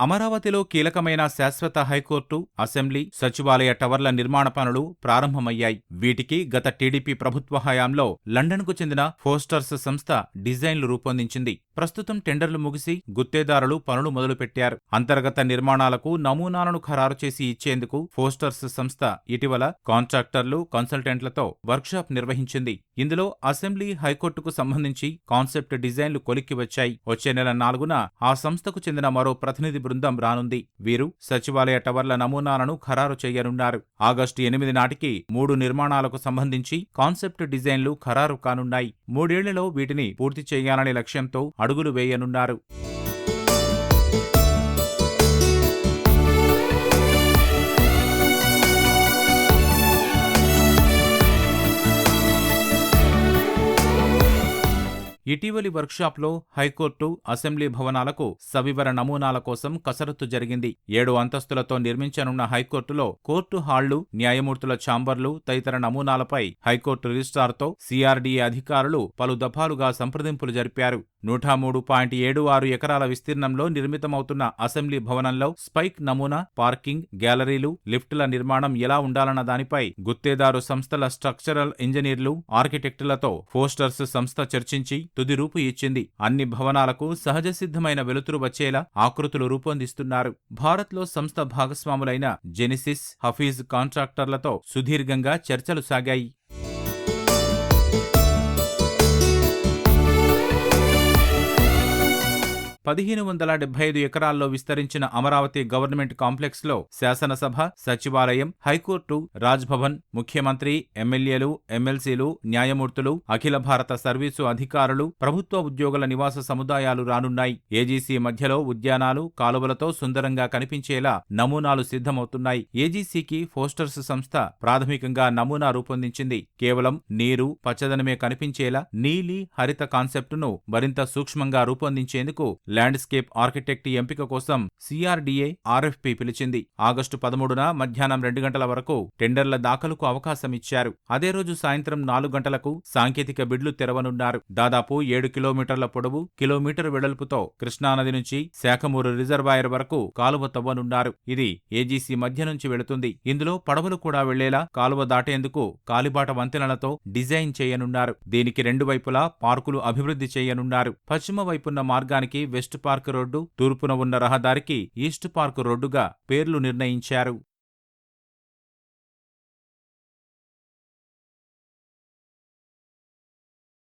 అమరావతిలో కీలకమైన శాశ్వత హైకోర్టు అసెంబ్లీ సచివాలయ టవర్ల నిర్మాణ పనులు ప్రారంభమయ్యాయి. వీటికి గత టీడీపీ ప్రభుత్వ హయాంలో లండన్కు చెందిన ఫోస్టర్స్ సంస్థ డిజైన్లు రూపొందించింది. ప్రస్తుతం టెండర్లు ముగిసి గుత్తేదారులు పనులు మొదలుపెట్టారు. అంతర్గత నిర్మాణాలకు నమూనాలను ఖరారు చేసి ఇచ్చేందుకు ఫోస్టర్స్ సంస్థ ఇటీవల కాంట్రాక్టర్లు కన్సల్టెంట్లతో వర్క్షాప్ నిర్వహించింది. ఇందులో అసెంబ్లీ హైకోర్టుకు సంబంధించి కాన్సెప్ట్ డిజైన్లు కొలిక్కి వచ్చాయి. వచ్చే నెల నాలుగున ఆ సంస్థకు చెందిన మరో ప్రతినిధి బృందం రానుంది. వీరు సచివాలయ టవర్ల నమూనాలను ఖరారు చేయనున్నారు. ఆగస్టు ఎనిమిది నాటికి మూడు నిర్మాణాలకు సంబంధించి కాన్సెప్ట్ డిజైన్లు ఖరారు కానున్నాయి. మూడేళ్ళలో వీటిని పూర్తి చేయాలనే లక్ష్యంతో అడుగులు వేయనున్నారు. ఇటీవలి వర్క్షాప్లో హైకోర్టు అసెంబ్లీ భవనాలకు సవివర నమూనాల కోసం కసరత్తు జరిగింది. ఏడు అంతస్తులతో నిర్మించనున్న హైకోర్టులో కోర్టు హాళ్ళు న్యాయమూర్తుల ఛాంబర్లు తదితర నమూనాలపై హైకోర్టు రిజిస్ట్రార్తో సిఆర్డీఏ అధికారులు పలు దఫాలుగా సంప్రదింపులు జరిపారు. నూట మూడు పాయింట్ ఏడు ఆరు ఎకరాల విస్తీర్ణంలో నిర్మితమవుతున్న అసెంబ్లీ భవనంలో స్పైక్ నమూనా పార్కింగ్ గ్యాలరీలు లిఫ్టుల నిర్మాణం ఎలా ఉండాలన్న దానిపై గుత్తేదారు సంస్థల స్ట్రక్చరల్ ఇంజనీర్లు ఆర్కిటెక్టులతో ఫోస్టర్స్ సంస్థ చర్చించి తుది రూపు ఇచ్చింది. అన్ని భవనాలకు సహజ సిద్ధమైన వెలుతురు వచ్చేలా ఆకృతులు రూపొందిస్తున్నారు. భారత్లో సంస్థ భాగస్వాములైన జెనిసిస్ హఫీజ్ కాంట్రాక్టర్లతో సుదీర్ఘంగా చర్చలు సాగాయి. పదిహేను వందల డెబ్బై ఐదు ఎకరాల్లో విస్తరించిన అమరావతి గవర్నమెంట్ కాంప్లెక్స్లో శాసనసభ సచివాలయం హైకోర్టు రాజ్భవన్ ముఖ్యమంత్రి ఎమ్మెల్యేలు ఎమ్మెల్సీలు న్యాయమూర్తులు అఖిల భారత సర్వీసు అధికారులు ప్రభుత్వ ఉద్యోగుల నివాస సముదాయాలు రానున్నాయి. ఏజీసీ మధ్యలో ఉద్యానాలు కాలువలతో సుందరంగా కనిపించేలా నమూనాలు సిద్ధమవుతున్నాయి. ఏజీసీకి ఫోస్టర్స్ సంస్థ ప్రాథమికంగా నమూనా రూపొందించింది. కేవలం నీరు పచ్చదనమే కనిపించేలా నీలి హరిత కాన్సెప్టును మరింత సూక్ష్మంగా రూపొందించేందుకు ల్యాండ్స్కేప్ ఆర్కిటెక్ట్ ఎంపిక కోసం సిఆర్డీఏ ఆర్ఎఫ్పి పిలిచింది. ఆగస్టు పదమూడున మధ్యాహ్నం రెండు గంటల వరకు టెండర్ల దాఖలుకు అవకాశం ఇచ్చారు. అదే రోజు సాయంత్రం నాలుగు గంటలకు సాంకేతిక బిడ్లు తెరవనున్నారు. దాదాపు ఏడు కిలోమీటర్ల పొడవు కిలోమీటర్ వెడల్పుతో కృష్ణానది నుంచి శాఖమూరు రిజర్వాయర్ వరకు కాలువ తవ్వనున్నారు. ఇది ఏజీసీ మధ్య నుంచి వెళుతుంది. ఇందులో పడవలు కూడా వెళ్ళేలా కాలువ దాటేందుకు కాలిబాట వంతెనలతో డిజైన్ చేయనున్నారు. దీనికి రెండు వైపులా పార్కులు అభివృద్ధి చేయనున్నారు. పశ్చిమ వైపున్న మార్గానికి వెస్ట్ పార్క్ రోడ్డు తూర్పున ఉన్న రహదారికి ఈస్ట్ పార్క్ రోడ్డుగా పేర్లు నిర్ణయించారు.